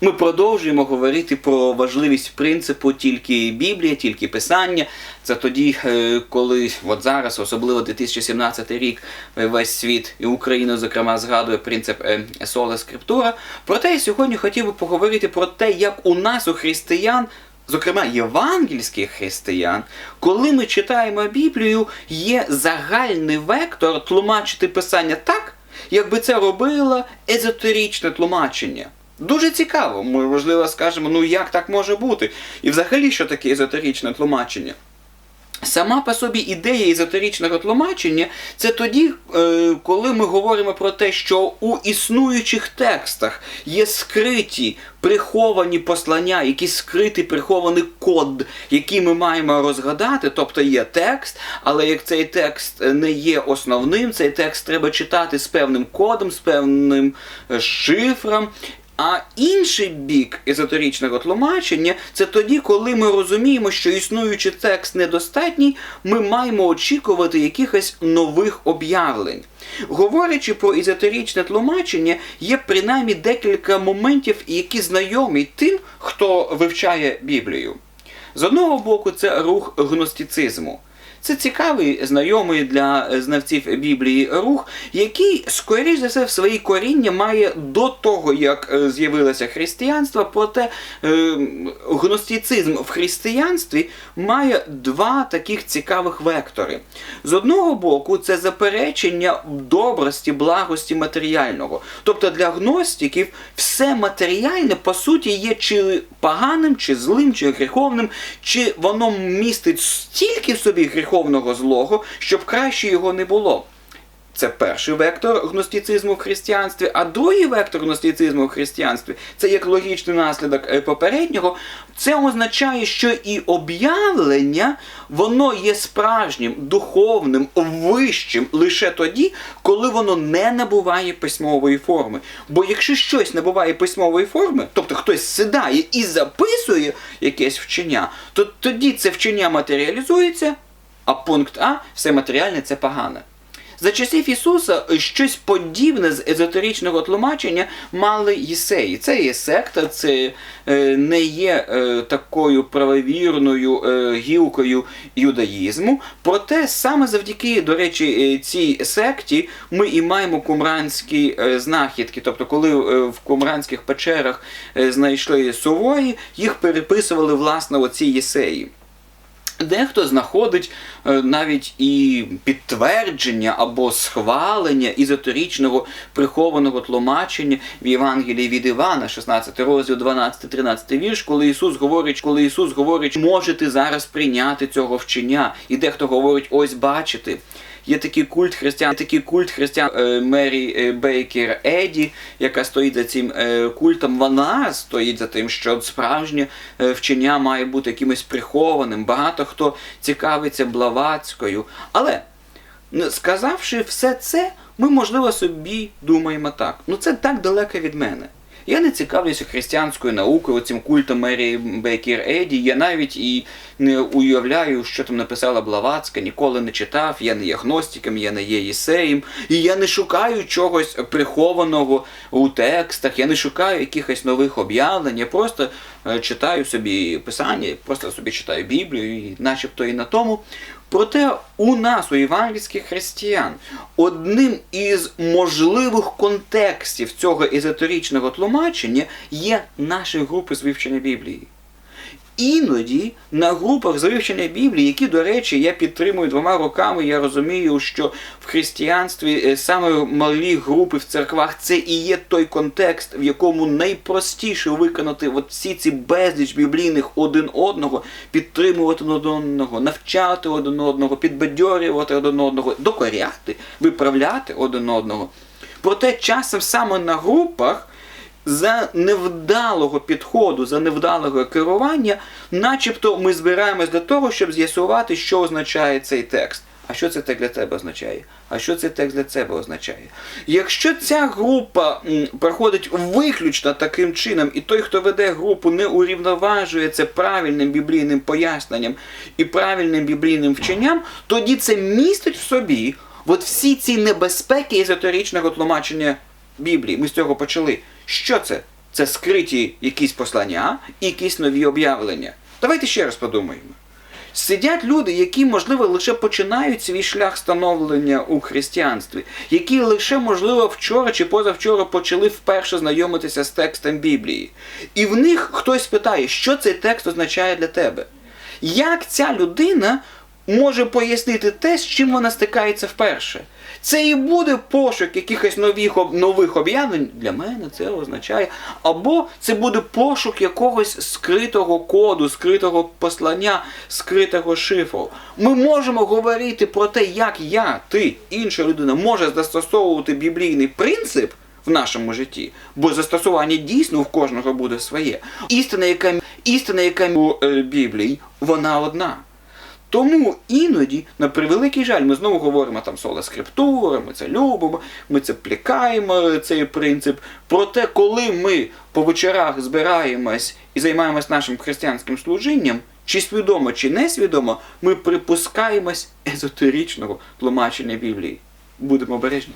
Ми продовжуємо говорити про важливість принципу тільки Біблія, тільки Писання. Це тоді, е, коли от зараз, особливо 2017 рік, е, весь світ і Україна, зокрема, згадує принцип е, сола скриптура. Проте я сьогодні хотів би поговорити про те, як у нас, у християн, зокрема євангельських християн, коли ми читаємо Біблію, є загальний вектор тлумачити Писання так, якби це робило езотеричне тлумачення. Дуже цікаво, ми можливо скажемо, ну як так може бути? І взагалі, що таке езотеричне тлумачення? Сама по собі ідея езотеричного тлумачення це тоді, е, коли ми говоримо про те, що у існуючих текстах є скриті приховані послання, якийсь скритий прихований код, який ми маємо розгадати, тобто є текст, але як цей текст не є основним, цей текст треба читати з певним кодом, з певним е, шифром. А інший бік езотеричного тлумачення це тоді, коли ми розуміємо, що існуючий текст недостатній, ми маємо очікувати якихось нових об'явлень. Говорячи про езотеричне тлумачення, є принаймні декілька моментів, які знайомі тим, хто вивчає Біблію. З одного боку, це рух гностицизму. Це цікавий, знайомий для знавців Біблії рух, який, скоріш за все, в своїй коріння має до того, як е, з'явилося християнство, проте е, гностицизм в християнстві має два таких цікавих вектори. З одного боку, це заперечення добрості, благості матеріального. Тобто для гностиків все матеріальне, по суті, є чи поганим, чи злим, чи гріховним, чи воно містить стільки в собі гріховного злого, щоб краще його не було. Це перший вектор гностицизму в християнстві, а другий вектор гностицизму в християнстві це як логічний наслідок е, попереднього. Це означає, що і об'явлення воно є справжнім, духовним, вищим лише тоді, коли воно не набуває письмової форми. Бо якщо щось набуває письмової форми, тобто хтось сідає і записує якесь вчення, то тоді це вчення матеріалізується, а пункт А все матеріальне це погане. За часів Ісуса щось подібне з езотеричного тлумачення мали єсеї. Це є секта, це е, не є е, такою правовірною е, гілкою юдаїзму. Проте саме завдяки, до речі, цій секті ми і маємо кумранські знахідки. Тобто, коли в кумранських печерах знайшли сувої, їх переписували власне оці єсеї. Дехто знаходить е, навіть і підтвердження або схвалення ізоторічного прихованого тлумачення в Євангелії від Івана, 16 розділ, 12-13 вірш, коли Ісус говорить, коли Ісус говорить, можете зараз прийняти цього вчення. І дехто говорить, ось бачите. Є такий культ християн, такий культ християн е, Мері е, Бейкер Еді, яка стоїть за цим е, культом. Вона стоїть за тим, що справжнє вчення має бути якимось прихованим. Багато хто цікавиться Блаватською. Але сказавши все це, ми, можливо, собі думаємо так. Ну це так далеко від мене. Я не цікавлюся християнською наукою, цим культом Мері Бейкер Еді. Я навіть і не уявляю, що там написала Блаватська, ніколи не читав. Я не є гностиком, я не є єсеєм. І я не шукаю чогось прихованого у текстах, я не шукаю якихось нових об'явлень. Я просто читаю собі писання, просто собі читаю Біблію, і начебто і на тому. Проте у нас, у євангельських християн, одним із можливих контекстів цього езотеричного тлумачення є наші групи з вивчення Біблії. Іноді на групах з Біблії, які, до речі, я підтримую двома роками, я розумію, що в християнстві е, саме малі групи в церквах це і є той контекст, в якому найпростіше виконати от всі ці безліч біблійних один одного, підтримувати один одного, навчати один одного, підбадьорювати один одного, докоряти, виправляти один одного. Проте часом саме на групах за невдалого підходу, за невдалого керування, начебто ми збираємось для того, щоб з'ясувати, що означає цей текст. А що це текст для тебе означає? А що цей текст для тебе означає? Якщо ця група проходить виключно таким чином, і той, хто веде групу, не урівноважує це правильним біблійним поясненням і правильним біблійним вченням, тоді це містить в собі от всі ці небезпеки езотеричного тлумачення Біблії. Ми з цього почали. Що це? це скриті якісь послання і якісь нові об'явлення. Давайте ще раз подумаємо. Сидять люди, які, можливо, лише починають свій шлях становлення у християнстві, які лише, можливо, вчора чи позавчора почали вперше знайомитися з текстом Біблії. І в них хтось питає, що цей текст означає для тебе. Як ця людина може пояснити те, з чим вона стикається вперше? Це і буде пошук якихось нових, нових об'явлень. Для мене це означає. Або це буде пошук якогось скритого коду, скритого послання, скритого шифру. Ми можемо говорити про те, як я, ти, інша людина може застосовувати біблійний принцип в нашому житті, бо застосування дійсно в кожного буде своє. Істина, яка, істина, яка у е, Біблії, вона одна. Тому іноді, на превеликий жаль, ми знову говоримо там сола скриптура, ми це любимо, ми це плікаємо, цей принцип. Проте, коли ми по вечорах збираємось і займаємось нашим християнським служінням, чи свідомо, чи несвідомо, ми припускаємось езотеричного тлумачення Біблії. Будемо обережні.